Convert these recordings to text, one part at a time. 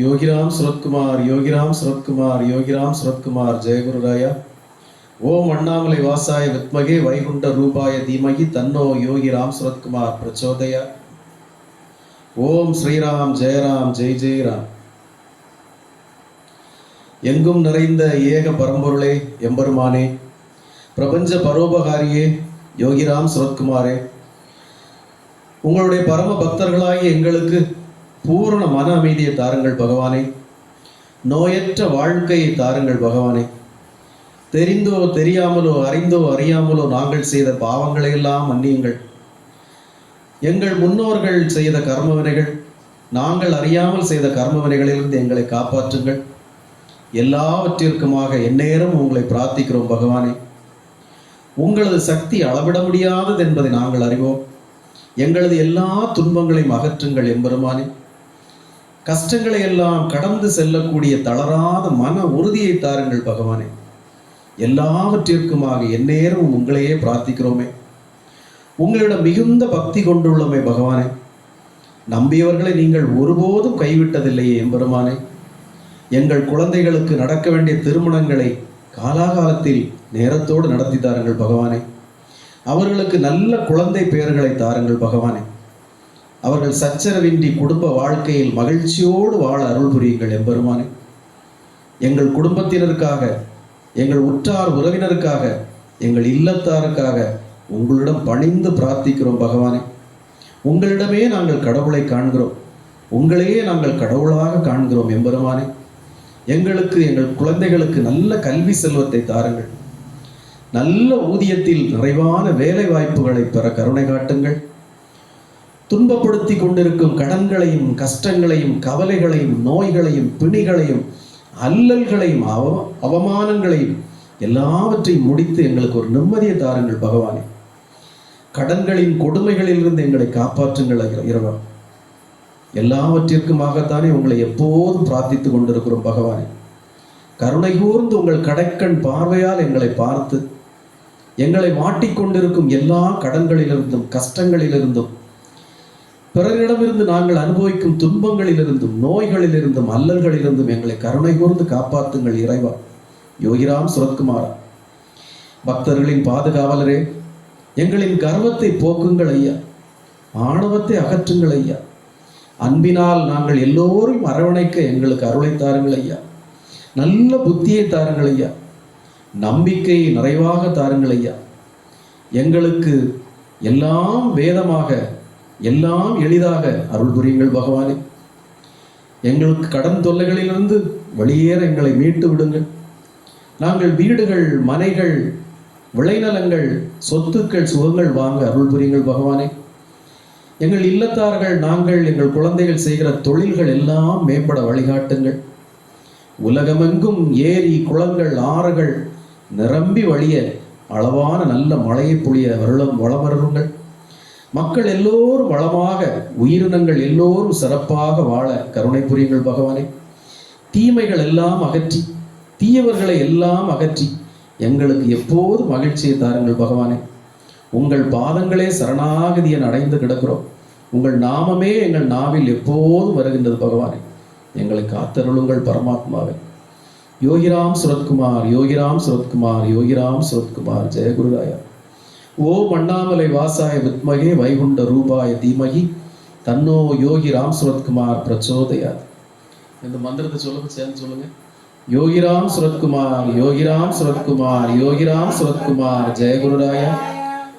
யோகிராம் சுரத்குமார் யோகிராம் சுரத்குமார் யோகிராம் சுரத்குமார் ஜெயகுருராயா. ஓம் அண்ணாமலை வாசாய வித்மகே வைகுண்ட ரூபாய தீமகி தன்னோ யோகிராம் சுரத்குமார் பிரச்சோதயா. ஓம் ஸ்ரீராம் ஜெயராம் ஜெய் ஜெயராம். எங்கும் நிறைந்த ஏக பரம்பொருளே எம்பெருமானே பிரபஞ்ச பரோபகாரியே யோகிராம் சுரத்குமாரே. உங்களுடைய பரம பக்தர்களாகி எங்களுக்கு பூரண மன அமைதியை தாருங்கள் பகவானே. நோயற்ற வாழ்க்கையை தாருங்கள் பகவானே. தெரிந்தோ தெரியாமலோ அறிந்தோ அறியாமலோ நாங்கள் செய்த பாவங்களை எல்லாம் மன்னியுங்கள். எங்கள் முன்னோர்கள் செய்த கர்மவினைகள் நாங்கள் அறியாமல் செய்த கர்மவினைகளிலிருந்து எங்களை காப்பாற்றுங்கள். எல்லாவற்றிற்குமாக எந்நேரம் உங்களை பிரார்த்திக்கிறோம் பகவானே. உங்களது சக்தி அளவிட முடியாதது என்பதை நாங்கள் அறிவோம். எங்களது எல்லா துன்பங்களையும் அகற்றுங்கள் எம்பெருமானே. கஷ்டங்களை எல்லாம் கடந்து செல்லக்கூடிய தளராத மன உறுதியை தாருங்கள் பகவானே. எல்லாவற்றிற்குமாக எந்நேரமும் உங்களையே பிரார்த்திக்கிறோமே. உங்களிடம் மிகுந்த பக்தி கொண்டுள்ளோமே பகவானே. நம்பியவர்களை நீங்கள் ஒருபோதும் கைவிட்டதில்லையே எம்பெருமானே. எங்கள் குழந்தைகளுக்கு நடக்க வேண்டிய திருமணங்களை காலாகாலத்தில் நேரத்தோடு நடத்தி தாருங்கள் பகவானே. அவர்களுக்கு நல்ல குழந்தை பெயர்களை தாருங்கள் பகவானே. அவர்கள் சச்சரவின்றி குடும்ப வாழ்க்கையில் மகிழ்ச்சியோடு வாழ அருள் புரியுங்கள் எம்பெருமானே எங்கள் குடும்பத்தினருக்காக எங்கள் உற்றார் உறவினருக்காக எங்கள் இல்லத்தாருக்காக உங்களிடம் பணிந்து பிரார்த்திக்கிறோம் பகவானே. உங்களிடமே நாங்கள் கடவுளை காண்கிறோம். உங்களையே நாங்கள் கடவுளாக காண்கிறோம் எம்பெருமானே எங்களுக்கு எங்கள் குழந்தைகளுக்கு நல்ல கல்வி செல்வத்தை தாருங்கள். நல்ல ஊதியத்தில் நிறைவான வேலை வாய்ப்புகளை பெற கருணை காட்டுங்கள். துன்பப்படுத்தி கொண்டிருக்கும் கடன்களையும் கஷ்டங்களையும் கவலைகளையும் நோய்களையும் பிணிகளையும் அல்லல்களையும் அவ அவமானங்களையும் எல்லாவற்றையும் முடித்து எங்களுக்கு ஒரு நிம்மதியை தாருங்கள் பகவானே. கடன்களின் கொடுமைகளிலிருந்து எங்களை காப்பாற்றுங்கள் இரவா எல்லாவற்றிற்குமாகத்தானே உங்களை எப்போதும் பிரார்த்தித்து கொண்டிருக்கிறோம் பகவானே. கருணை கூர்ந்து உங்கள் கடைக்கண் பார்வையால் எங்களை பார்த்து எங்களை மாட்டிக்கொண்டிருக்கும் எல்லா கடன்களிலிருந்தும் கஷ்டங்களிலிருந்தும் பிறரிடமிருந்து நாங்கள் அனுபவிக்கும் துன்பங்களிலிருந்தும் நோய்களிலிருந்தும் அல்லல்களிலிருந்தும் எங்களை கருணை கூர்ந்து காப்பாற்றுங்கள் இறைவா. யோகிராம் சுரத்குமாரா பக்தர்களின் பாதுகாவலரே எங்களின் கர்வத்தை போக்குங்கள் ஐயா. ஆணவத்தை அகற்றுங்கள் ஐயா. அன்பினால் நாங்கள் எல்லோரும் அரவணைக்க எங்களுக்கு அருளை தாருங்கள் ஐயா. நல்ல புத்தியை தாருங்கள் ஐயா. நம்பிக்கை நிறைவாக தாருங்கள் ஐயா. எங்களுக்கு எல்லாம் வேதமாக எல்லாம் எளிதாக அருள் புரியுங்கள் பகவானே. எங்களுக்கு கடன் தொல்லைகளிலிருந்து வெளியேற எங்களை மீட்டு விடுங்கள். நாங்கள் வீடுகள் மனைகள் விளைநலங்கள் சொத்துக்கள் சுகங்கள் வாங்க அருள் புரியுங்கள் பகவானே. எங்கள் இல்லத்தார்கள் நாங்கள் எங்கள் குழந்தைகள் செய்கிற தொழில்கள் எல்லாம் மேம்பட வழிகாட்டுங்கள். உலகமெங்கும் ஏரி குளங்கள் ஆறுகள் நிரம்பி வழிய அளவான நல்ல மழையை பொழிய வருளம் வளமருங்கள் மக்கள் எல்லோரும் வளமாக உயிரினங்கள் எல்லோரும் சிறப்பாக வாழ கருணை புரியுங்கள் பகவானே. தீமைகள் எல்லாம் அகற்றி தீயவர்களை எல்லாம் அகற்றி எங்களுக்கு எப்போது மகிழ்ச்சியை தாருங்கள் பகவானே. உங்கள் பாதங்களே சரணாகதி என அடைந்து கிடக்கிறோம். உங்கள் நாமமே எங்கள் நாவில் எப்போதும் வருகின்றது பகவானே. எங்களை காத்தருளுங்கள் பரமாத்மாவே. யோகிராம் சுரத்குமார் யோகிராம் சுரத்குமார் யோகிராம் சுரத்குமார் ஜெயகுருராயா ஓம் அண்ணாமலை வாசாய வித்மகே வைகுண்ட ரூபாய தீமகி தன்னோ யோகி ராம் சுரத்குமார் பிரச்சோதயாத். இந்த மந்திரத்தை சொல்லுங்க சேர்ந்து சொல்லுங்க. யோகிராம் சுரத்குமார் யோகிராம் சுரத்குமார் யோகிராம் சுரத்குமார் ஜெயகுருராய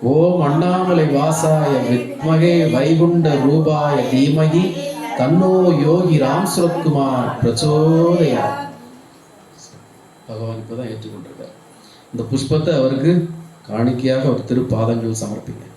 ஓம் அண்ணாமலை வாசாய வித்மகே வைகுண்ட ரூபாய தீமகி தன்னோ யோகி ராம் சுரத்குமார் பிரச்சோதயா பகவான் இப்பதான் ஏற்றுக்கொண்டிருக்கார். இந்த புஷ்பத்தை அவருக்கு காணிக்கையாக ஒரு திருப்பாதங்கள் சமர்ப்பிங்க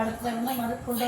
படத்தில் வந்து மறு கொண்டு